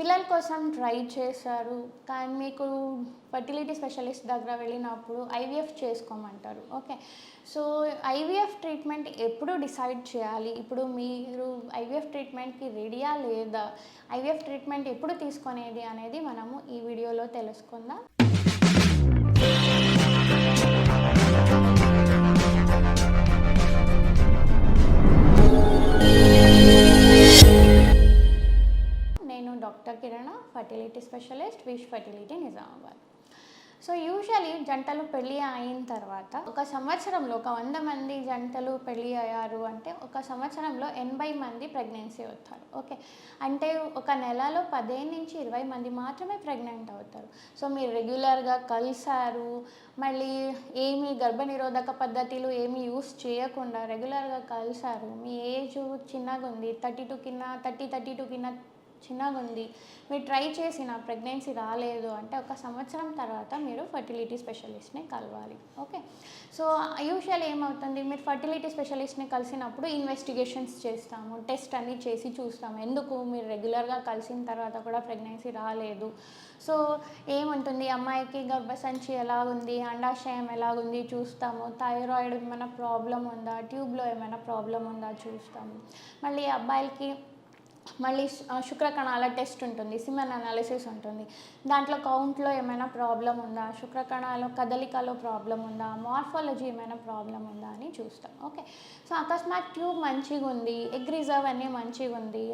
పిల్లల కోసం ట్రై చేశారు. కానీ మీకు ఫర్టిలిటీ స్పెషలిస్ట్ దగ్గర వెళ్ళినప్పుడు ఐవీఎఫ్ చేసుకోమంటారు. ఓకే. సో ఐవీఎఫ్ ట్రీట్మెంట్ ఎప్పుడు డిసైడ్ చేయాలి? ఇప్పుడు మీరు ఐవీఎఫ్ ట్రీట్మెంట్కి రెడీయా లేదా? ఐవీఎఫ్ ట్రీట్మెంట్ ఎప్పుడు తీసుకునేది అనేది మనము ఈ వీడియోలో తెలుసుకుందాం. Fertility specialist Wish fertility Nizamabad so usually జంటలు పెళ్ళి అయిన తర్వాత ఒక సంవత్సరంలో ఒక వంద మంది జంటలు పెళ్ళి అయ్యారు అంటే ఒక సంవత్సరంలో ఎనభై మంది ప్రెగ్నెన్సీ అవుతారు ఓకే అంటే ఒక నెలలో పదిహేను నుంచి ఇరవై మంది మాత్రమే ప్రెగ్నెంట్ అవుతారు సో మీరు రెగ్యులర్గా కలిసారు మళ్ళీ ఏమి గర్భనిరోధక పద్ధతులు ఏమి యూస్ చేయకుండా రెగ్యులర్గా కలిసారు మీ ఏజ్ చిన్నగా ఉంది థర్టీ టూ కింద థర్టీ థర్టీ టూ కింద చిన్నగా ఉంది మీరు ట్రై చేసి నా ప్రెగ్నెన్సీ రాలేదు అంటే ఒక సంవత్సరం తర్వాత మీరు ఫర్టిలిటీ స్పెషలిస్ట్ని కలవాలి. ఓకే? సో యూజువల్ ఏమవుతుంది? మీరు ఫర్టిలిటీ స్పెషలిస్ట్ని కలిసినప్పుడు ఇన్వెస్టిగేషన్స్ చేస్తాము టెస్ట్ అన్నీ చేసి చూస్తాము. ఎందుకు? మీరు రెగ్యులర్గా కలిసిన తర్వాత కూడా ప్రెగ్నెన్సీ రాలేదు. సో ఏముంటుంది? అమ్మాయికి గర్భసంచి ఎలాగుంది అండాశయం ఎలాగుంది చూస్తాము. థైరాయిడ్ ఏమైనా ప్రాబ్లం ఉందా? ట్యూబ్లో ఏమైనా ప్రాబ్లం ఉందా? చూస్తాము. మళ్ళీ అబ్బాయిలకి మళ్ళీ శుక్రకణాల టెస్ట్ ఉంటుంది సిమెన్ అనాలిసిస్ ఉంటుంది. దాంట్లో కౌంట్లో ఏమైనా ప్రాబ్లం ఉందా? శుక్రకణాల కదలికలో ప్రాబ్లం ఉందా? మార్ఫాలజీ ఏమైనా ప్రాబ్లం ఉందా అని చూస్తాం ఓకే సో అకస్మాత్ ట్యూబ్ మంచిగా ఉంది ఎగ్ రిజర్వ్ అన్నీ మంచిగా ఉంది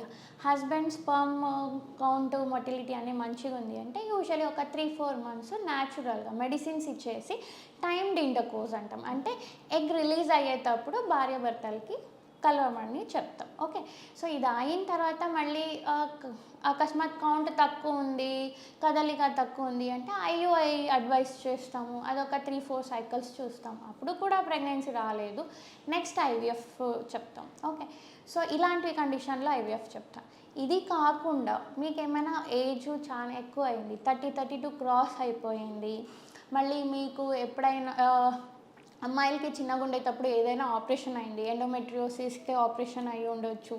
హస్బెండ్ స్పర్మ్ కౌంట్ మొటిలిటీ అన్నీ మంచిగా ఉంది అంటే యూజువలీ ఒక త్రీ ఫోర్ మంత్స్ న్యాచురల్గా మెడిసిన్స్ ఇచ్చేసి టైమ్డ్ ఇంటర్కోర్స్ అంటాం. అంటే ఎగ్ రిలీజ్ అయ్యేటప్పుడు భార్యాభర్తలకి కలవమని చెప్తాం. ఓకే? సో ఇది అయిన తర్వాత మళ్ళీ అకస్మాత్ కౌంట్ తక్కువ ఉంది కదలిక తక్కువ ఉంది అంటే ఐయుఐ అడ్వైస్ చేస్తాము. అదొక త్రీ ఫోర్ సైకిల్స్ చూస్తాం అప్పుడు కూడా ప్రెగ్నెన్సీ రాలేదు. నెక్స్ట్ ఐవీఎఫ్ చెప్తాం. ఓకే? సో ఇలాంటి కండిషన్లో ఐవీఎఫ్ చెప్తాం. ఇది కాకుండా మీకు ఏమైనా ఏజ్ చాలా ఎక్కువ అయింది థర్టీ థర్టీ టూ క్రాస్ అయిపోయింది. మళ్ళీ మీకు ఎప్పుడైనా అమ్మాయిలకి చిన్నగా ఉండేటప్పుడు ఏదైనా ఆపరేషన్ అయింది ఎండోమెట్రియోసిస్కి ఆపరేషన్ అయి ఉండొచ్చు.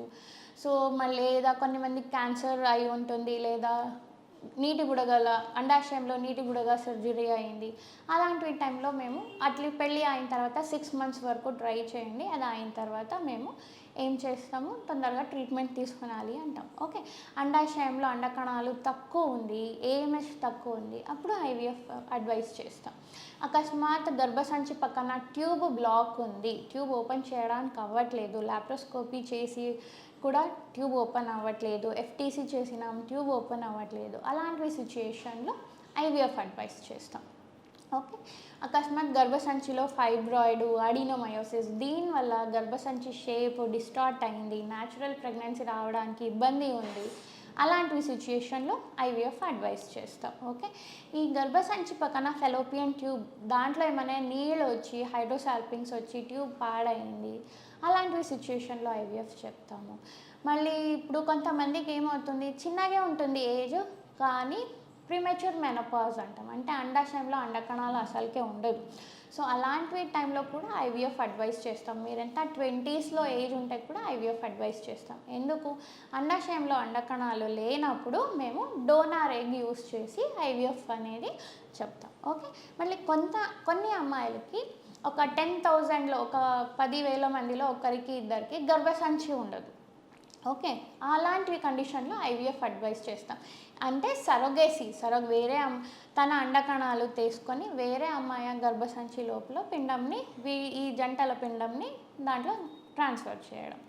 సో మళ్ళీ లేదా కొన్ని మంది క్యాన్సర్ అయి ఉంటుంది లేదా నీటి బుడగల అండాశయంలో నీటి బుడగ సర్జరీ అయింది. అలాంటి టైంలో మేము అట్లా పెళ్ళి అయిన తర్వాత సిక్స్ మంత్స్ వరకు ట్రై చేయండి. అది అయిన తర్వాత మేము ఏం చేస్తాము? తొందరగా ట్రీట్మెంట్ తీసుకునాలి అంటాం. ఓకే అండాశయంలో అండకణాలు తక్కువ ఉంది ఏఎంఎస్ తక్కువ ఉంది. అప్పుడు ఐవీఎఫ్ అడ్వైస్ చేస్తాం. అకస్మాత్ గర్భసంచి పక్కన ట్యూబ్ బ్లాక్ ఉంది. ట్యూబ్ ఓపెన్ చేయడానికి అవ్వట్లేదు. లాప్రోస్కోపీ చేసి కూడా ట్యూబ్ ఓపెన్ అవ్వట్లేదు ఎఫ్టీసీ చేసినాం ట్యూబ్ ఓపెన్ అవ్వట్లేదు. అలాంటి సిచ్యుయేషన్లో ఐవీఎఫ్ అడ్వైస్ చేస్తాం. ఓకే? అకస్మాత్ గర్భసంచిలో ఫైబ్రాయిడ్ అడినోమయోసిస్ దీనివల్ల గర్భసంచి షేప్ డిస్టార్ట్ అయింది న్యాచురల్ ప్రెగ్నెన్సీ రావడానికి ఇబ్బంది ఉంది. అలాంటి సిచ్యుయేషన్లో ఐవీఎఫ్ అడ్వైస్ చేస్తాం ఓకే ఈ గర్భసంచి పక్కన ఫెలోపియన్ ట్యూబ్ దాంట్లో ఏమైనా నీళ్ళు వచ్చి హైడ్రోసాల్పింగ్స్ వచ్చి ట్యూబ్ పాడైంది అలాంటి సిచ్యుయేషన్లో ఐవీఎఫ్ చెప్తాము. మళ్ళీ ఇప్పుడు కొంతమందికి ఏమవుతుంది? చిన్నగా ఉంటుంది ఏజ్ కానీ ప్రీమెచ్యూర్ మెనపాజ్ అంటాం. అంటే అండాశయంలో అండకణాలు అసలుకే ఉండదు. సో అలాంటి టైంలో కూడా ఐవీఎఫ్ అడ్వైస్ చేస్తాం. మీరంతా ట్వంటీస్లో ఏజ్ ఉంటే కూడా ఐవీఎఫ్ అడ్వైస్ చేస్తాం. ఎందుకు? అండాశయంలో అండకణాలు లేనప్పుడు మేము డోనార్ ఎగ్ యూస్ చేసి ఐవీఎఫ్ అనేది చెప్తాం. ఓకే? మళ్ళీ కొంత కొన్ని అమ్మాయిలకి ఒక టెన్ థౌజండ్లో ఒక పదివేల మందిలో ఒకరికి ఇద్దరికి గర్భసంచి ఉండదు. ఓకే అలాంటి కండిషన్లో ఐవీఎఫ్ అడ్వైస్ చేస్తాం. అంటే సరొగేసి సరొగ వేరే తన అండకణాలు తీసుకొని వేరే అమ్మాయి గర్భసంచి లోపల పిండంని ఈ జంటల పిండంని దాంట్లో ట్రాన్స్ఫర్ చేయడం.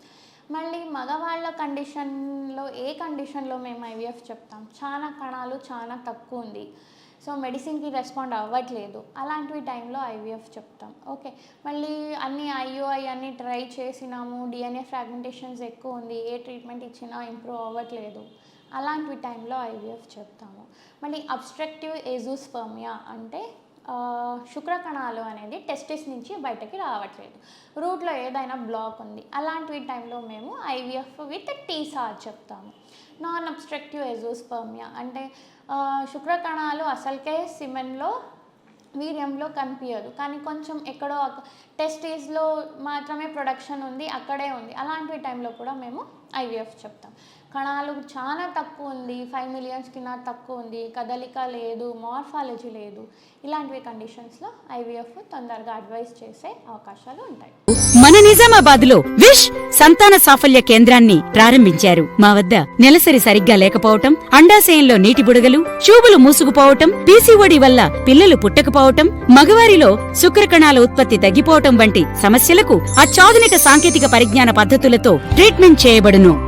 మళ్ళీ మగవాళ్ళ కండిషన్లో ఏ కండిషన్లో మేము ఐవీఎఫ్ చెప్తాం? చాలా కణాలు చాలా తక్కువ ఉంది. సో మెడిసిన్కి రెస్పాండ్ అవ్వట్లేదు. అలాంటివి టైంలో ఐవీఎఫ్ చెప్తాం. ఓకే. మళ్ళీ అన్ని ఐఓఐ అన్ని ట్రై చేసినాము. డిఎన్ఏ ఫ్రాగ్మెంటేషన్స్ ఎక్కువ ఉంది. ఏ ట్రీట్మెంట్ ఇచ్చినా ఇంప్రూవ్ అవ్వట్లేదు. అలాంటి టైంలో ఐవీఎఫ్ చెప్తాము. మళ్ళీ అబ్స్ట్రక్టివ్ ఎజూస్ఫర్మియా అంటే శుక్ర శుక్రకణాలు అనేది టెస్టిస్ నుంచి బయటకి రావట్లేదు. రూట్లో ఏదైనా బ్లాక్ ఉంది. అలాంటి టైంలో మేము ఐవీఎఫ్ విత్ టీసార్ చెప్తాము. నాన్ అబ్స్ట్రక్టివ్ ఎజోస్పర్మియా అంటే శుక్ర శుక్రకణాలు అసలుకే సిమెన్లో వీర్యంలో కనిపించదు కానీ కొంచెం ఎక్కడో టెస్టీస్లో మాత్రమే ప్రొడక్షన్ ఉంది అక్కడే ఉంది. అలాంటి టైంలో కూడా మేము ఐవీఎఫ్ చెప్తాం. కణాలు చాలా తక్కువ ఉంది ఫైవ్ మిలియన్స్ నా తక్కువ ఉంది కదలిక లేదు మార్ఫాలజీ లేదు. ఇలాంటివి కండిషన్స్లో ఐవీఎఫ్ తొందరగా అడ్వైస్ చేసే అవకాశాలు ఉంటాయి. మన నిజామాబాద్లో విష్ సంతాన సాఫల్య కేంద్రాన్ని ప్రారంభించారు. మా వద్ద నెలసరి సరిగ్గా లేకపోవటం అండాశయంలో నీటి బుడగలు చూబులు మూసుకుపోవటం పీసీఓడి వల్ల పిల్లలు పుట్టకపోవటం మగవారిలో శుక్రకణాల ఉత్పత్తి తగ్గిపోవటం వంటి సమస్యలకు అత్యాధునిక సాంకేతిక పరిజ్ఞాన పద్ధతులతో ట్రీట్మెంట్ చేయబడును.